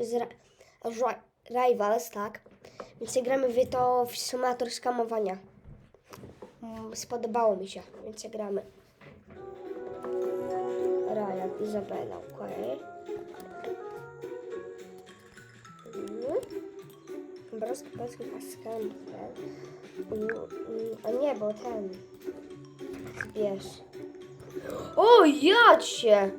z Rivals, tak? Więc gramy w to w symulator skamowania. Mm, Spodobało mi się, więc gramy. Ryan, Izabela, okej. Mhm. Brosky, polski, paskan, ten. Mm, mm, A nie, bo ten. Zbierz. O, jadź się!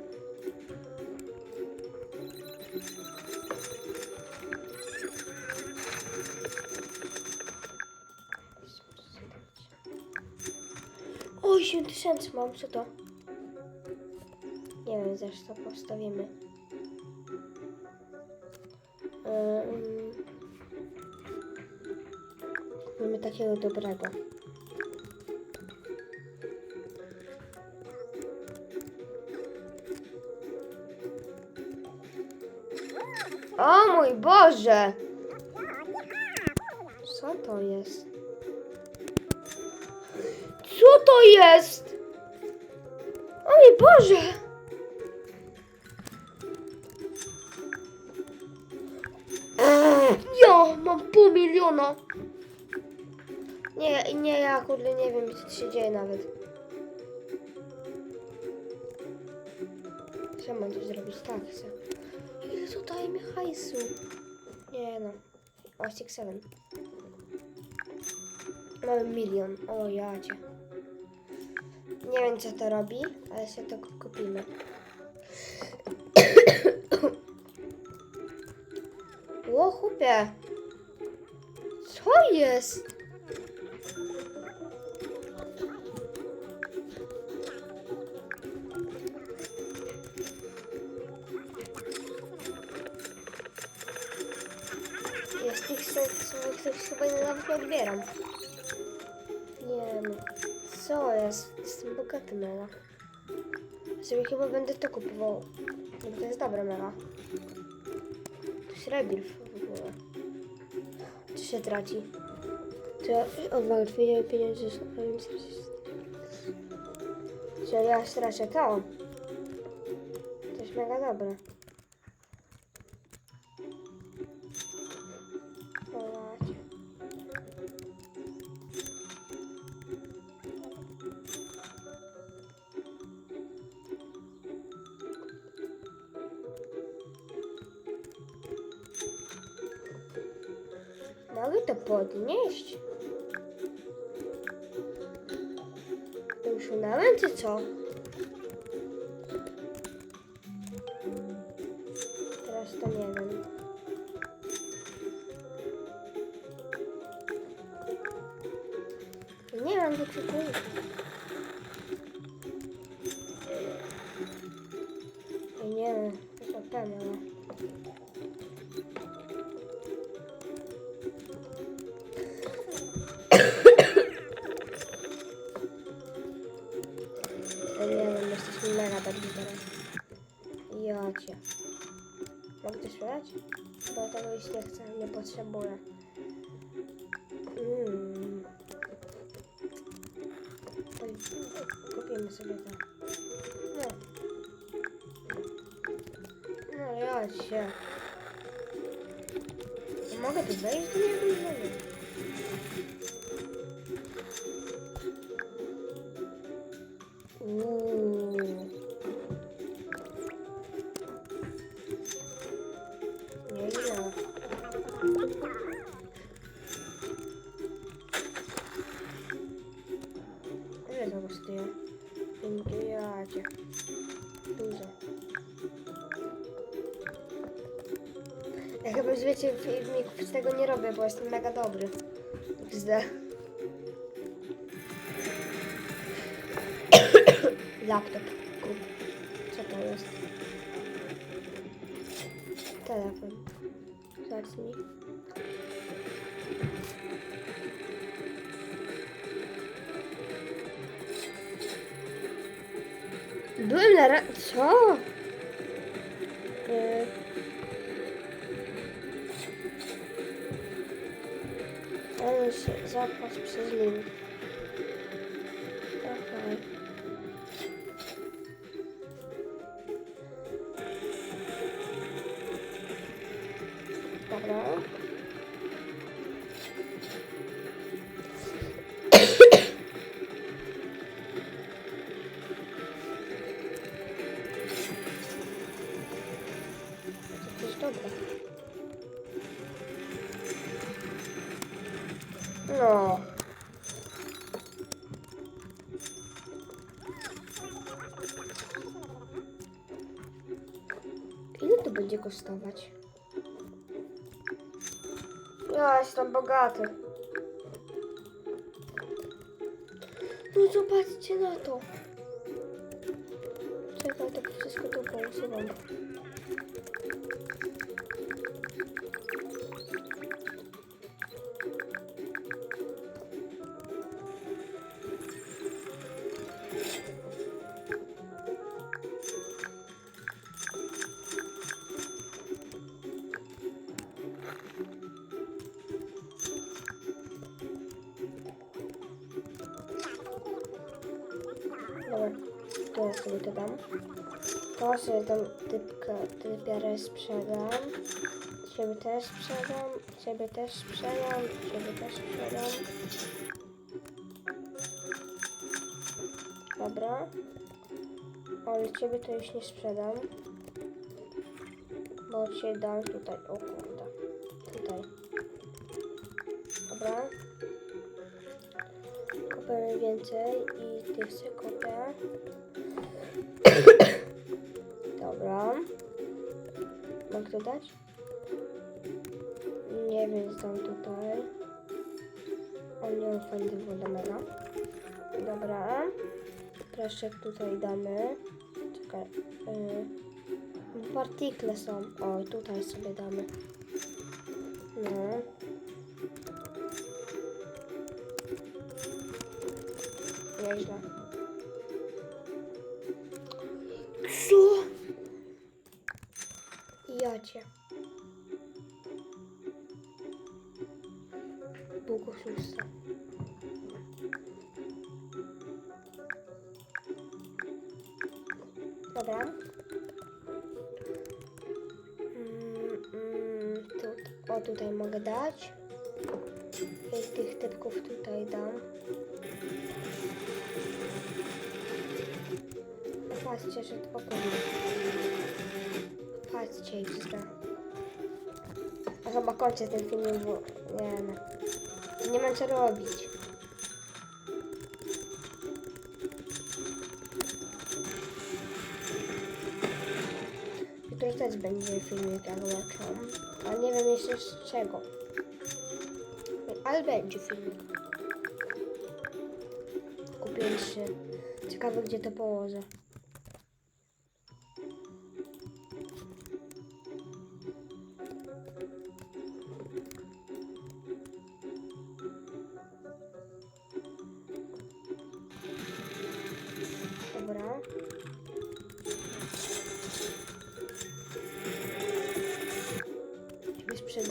Oj, 7 tysięcy mam, co to? Nie wiem, zresztą postawimy. Ym, Mamy takiego dobrego. O mój Boże! Co to jest? Jest? O mój Boże! Ja mam pół miliona. Nie, nie, ja kurde nie wiem, co się dzieje nawet. Trzeba mam coś zrobić, tak chcę. Jezu, daj mi hajsu. Nie no. O, 6-7. Mamy milion. O, jadzie. Nie wiem, co to robi, ale sobie to ku- kupimy. Ło, chłopie. Co jest? Jest tych słów, których chyba nie- nawet odbieram. Nie no. Co jest? Jestem bogaty mela. Sobie chyba będę to kupował. No bo to jest dobra mela. To śrebiel w ogóle. Czy się traci? To ja odwagę pieniądze są Że ja stracę to. To jest mega dobre. Mogę to podnieść? To usunąłem, czy co? Teraz to nie wiem. Nie mam do czego. Mm. Oj, Kupimy sobie to. No. No ja cię. Mogę tu wejść? Nie wiem, Jacie. Dużo. Ja chyba już wiecie, filmików z tego nie robię, bo jestem mega dobry. XD. Laptop. Co to jest? Telefon. Zacznij. Byłem na ra... Co? Yy. Ale się zapłać przez. Ile to będzie kosztować? Ja jestem bogaty. No zobaczcie na to. Czekaj, tak wszystko to pousuwam. Sobie to dam. To sobie dam typkę, typiarę sprzedam. Ciebie też sprzedam, ciebie też sprzedam, ciebie też sprzedam. Dobra. Ale ciebie to już nie sprzedam. Bo cię dam tutaj. O kurde. Tutaj. Dobra. Kupimy więcej i tych sobie kupię. Dobra. Mogę to dać? Nie wiem, dam tutaj. On nie fajnego wodamela. Dobra. Proszę tutaj damy. Czekaj. Yy. Partikle są. O, tutaj sobie damy. No. Długo szósta. Dobra. Mm, mm, tu, o, tutaj mogę dać. I tych typków tutaj dam. Patrzcie, że to opowiem. Patrzcie wszystko. A chyba kończę ten film, bo nie wiem. Nie mam co robić. Jutro też będzie filmik jak leczą. Ale nie wiem jeszcze z czego. Ale będzie filmik. Kupiłem trzy. Ciekawe gdzie to położę.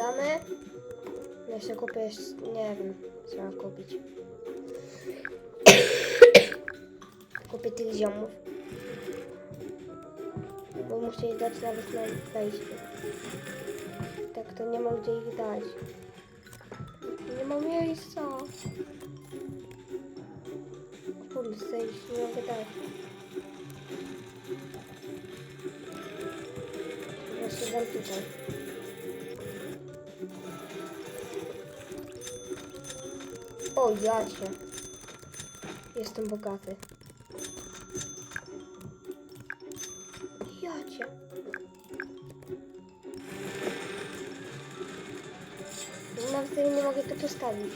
Sprzedamy. Jeszcze kupię jeszcze, nie wiem, co mam kupić. kupię tych ziomów. Bo muszę je dać nawet na wejście. Tak to nie mam gdzie ich dać. Nie mam miejsca. Kurde, zejść nie mogę dać. Jeszcze dam tutaj. Ja cię. Jestem bogaty. Ja cię. Nawet sobie nie mogę to postawić.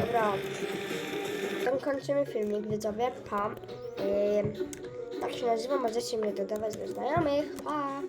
Dobra. Tam kończymy filmik, widzowie. Pa. Tak się nazywa, możecie mnie dodawać do znajomych. Pa.